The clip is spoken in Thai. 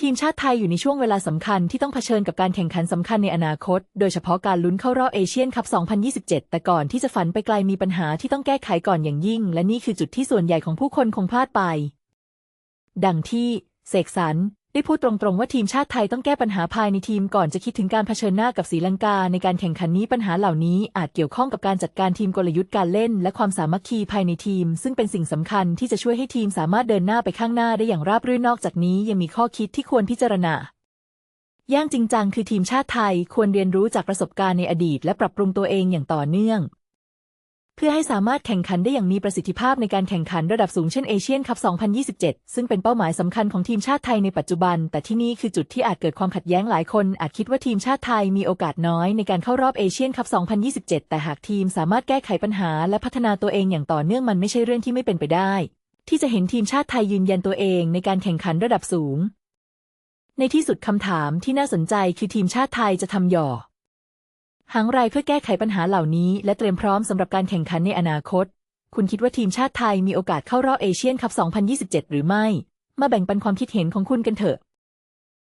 ทีมชาติไทยอยู่ในช่วงเวลาสำคัญที่ต้องเผชิญกับการแข่งขันสำคัญในอนาคต โดยเฉพาะการลุ้นเข้ารอบเอเชียนคัพ 2027 แต่ก่อนที่จะฝันไปไกลมีปัญหาที่ต้องแก้ไขก่อนอย่างยิ่ง และนี่คือจุดที่ส่วนใหญ่ของผู้คนคงพลาดไป ดังที่เสกสรร ได้พูดตรงๆว่าทีมชาติไทยต้องแก้ปัญหาภายในทีมก่อนจะคิดถึงการเผชิญหน้ากับศรีลังกา ในการแข่งขันนี้ปัญหาเหล่านี้อาจเกี่ยวข้องกับการจัดการทีมกลยุทธ์การเล่น และความสามัคคีภายในทีม ซึ่งเป็นสิ่งสำคัญที่จะช่วยให้ทีมสามารถเดินหน้าไปข้างหน้าได้อย่างราบรื่นนอกจากนี้ยังมีข้อคิดที่ควรพิจารณาย่างจริงจังคือทีมชาติไทยควรเรียนรู้จากประสบการณ์ในอดีต และปรับปรุงตัวเองอย่างต่อเนื่อง เพื่อให้สามารถแข่งขันได้อย่างมีประสิทธิภาพในการแข่งขันระดับสูงเช่นเอเชียนคัพ 2027 ซึ่งเป็นเป้าหมายสำคัญของทีมชาติไทยในปัจจุบัน แต่ที่นี่คือจุดที่อาจเกิดความขัดแย้งหลายคน อาจคิดว่าทีมชาติไทยมีโอกาสน้อยในการเข้ารอบเอเชียนคัพ 2027 แต่หากทีมสามารถแก้ไขปัญหาและพัฒนาตัวเองอย่างต่อเนื่องมันไม่ใช่เรื่องที่ไม่เป็นไปได้ ที่จะเห็นทีมชาติไทยยืนยันตัวเองในการแข่งขันระดับสูง ในที่สุดคำถามที่น่าสนใจคือทีมชาติไทยจะทำหย่อ หางไรเพื่อแก้ไขปัญหาเหล่านี้ และเตรียมพร้อมสำหรับการแข่งขันในอนาคต คุณคิดว่าทีมชาติไทยมีโอกาสเข้ารอบเอเชียนคัพ 2027 หรือไม่ มาแบ่งปันความคิดเห็นของคุณกันเถอะ